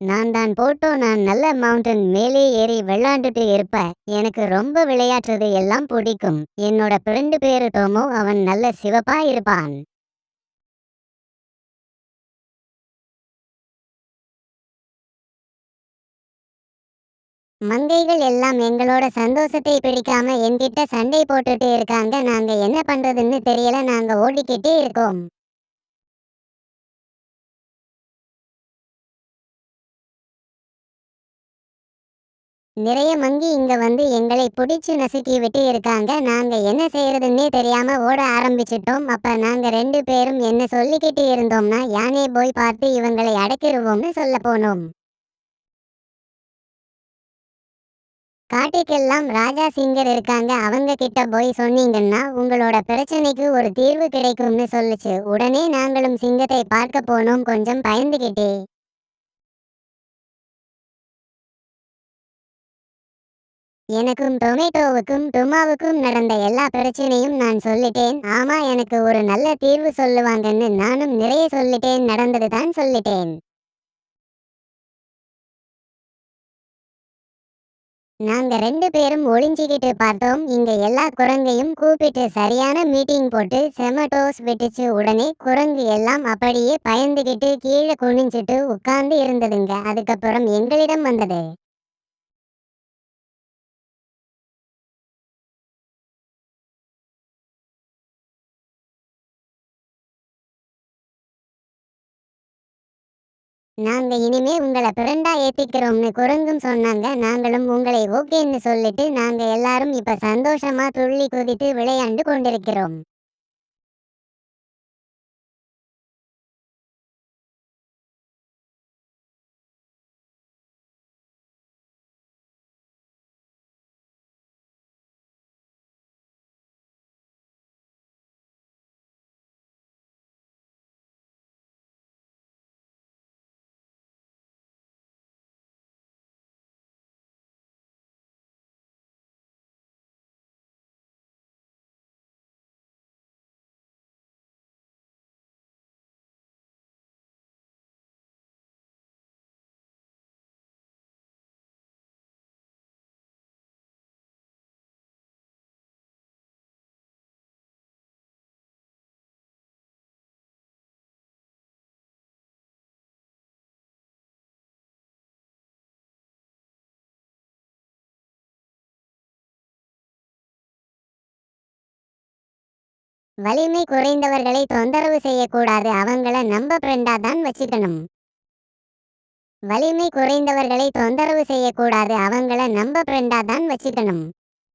நான் தான் போட்டோ நான் நல்ல மவுண்டன் மேலே ஏறி விளையாண்டுட்டு இருப்ப. எனக்கு ரொம்ப விளையாட்டுறது எல்லாம் பிடிக்கும். என்னோட ஃப்ரெண்டு பேரு டோமோ அவன் நல்ல சிவப்பா இருப்பான். மங்கைகள் எல்லாம் எங்களோட சந்தோஷத்தை பிடிக்காம என்கிட்ட சண்டை போட்டுட்டு இருக்காங்க. நாங்க என்ன பண்றதுன்னு தெரியல. நாங்க ஓடிக்கிட்டே இருக்கோம். நிறைய மங்கி இங்க வந்து எங்களை புடிச்சு நசுக்கி விட்டு இருக்காங்க. நாங்க என்ன செய்யறதுன்னே தெரியாம ஓட ஆரம்பிச்சிட்டோம். அப்ப நாங்க ரெண்டு பேரும் என்ன சொல்லிக்கிட்டு இருந்தோம்னா யானை போய் பார்த்து இவங்களை அடக்கிடுவோம்னு சொல்ல போனோம். காட்டுக்கெல்லாம் ராஜா சிங்கர் இருக்காங்க. அவங்க கிட்ட போய் சொன்னீங்கன்னா உங்களோட பிரச்சனைக்கு ஒரு தீர்வு கிடைக்கும்னு சொல்லுச்சு. உடனே நாங்களும் சிங்கத்தை பார்க்க போனோம். கொஞ்சம் பயந்துகிட்டே. எனக்கும் டொமேட்டோவுக்கும் டுமாவுக்கும் நடந்த எல்லா பிரச்சனையும் நான் சொல்லிட்டேன். ஆமா எனக்கு ஒரு நல்ல தீர்வு சொல்லுவாங்கன்னு நானும் நிறைய சொல்லிட்டேன் நடந்தது தான் சொல்லிட்டேன். நாங்க ரெண்டு பேரும் ஒளிஞ்சிக்கிட்டு பார்த்தோம். இங்க எல்லா குரங்கையும் கூப்பிட்டு சரியான மீட்டிங் போட்டு செமட்டோஸ் விட்டுச்சு. உடனே குரங்கு எல்லாம் அப்படியே பயந்துகிட்டு கீழே குனிஞ்சிட்டு உட்கார்ந்து இருந்ததுங்க. அதுக்கப்புறம் எங்களிடம் வந்தது. நாங்க இனிமே உங்களை ஃப்ரெண்டா ஏத்திக்கிறோம்னு குரங்கும் சொன்னாங்க. நாங்களும் உங்களை ஓகேன்னு சொல்லிட்டு நாங்க எல்லாரும் இப்ப சந்தோஷமா துள்ளி குதித்து விளையாண்டு கொண்டிருக்கிறோம். வலிமை குறைந்தவர்களை தொந்தரவு செய்யக்கூடாது. அவங்கள நம்ம ஃப்ரெண்டா தான் வச்சுக்கணும். வலிமை குறைந்தவர்களை தொந்தரவு செய்யக்கூடாது. அவங்கள நம்ம ஃப்ரெண்டா தான் வச்சுக்கணும்.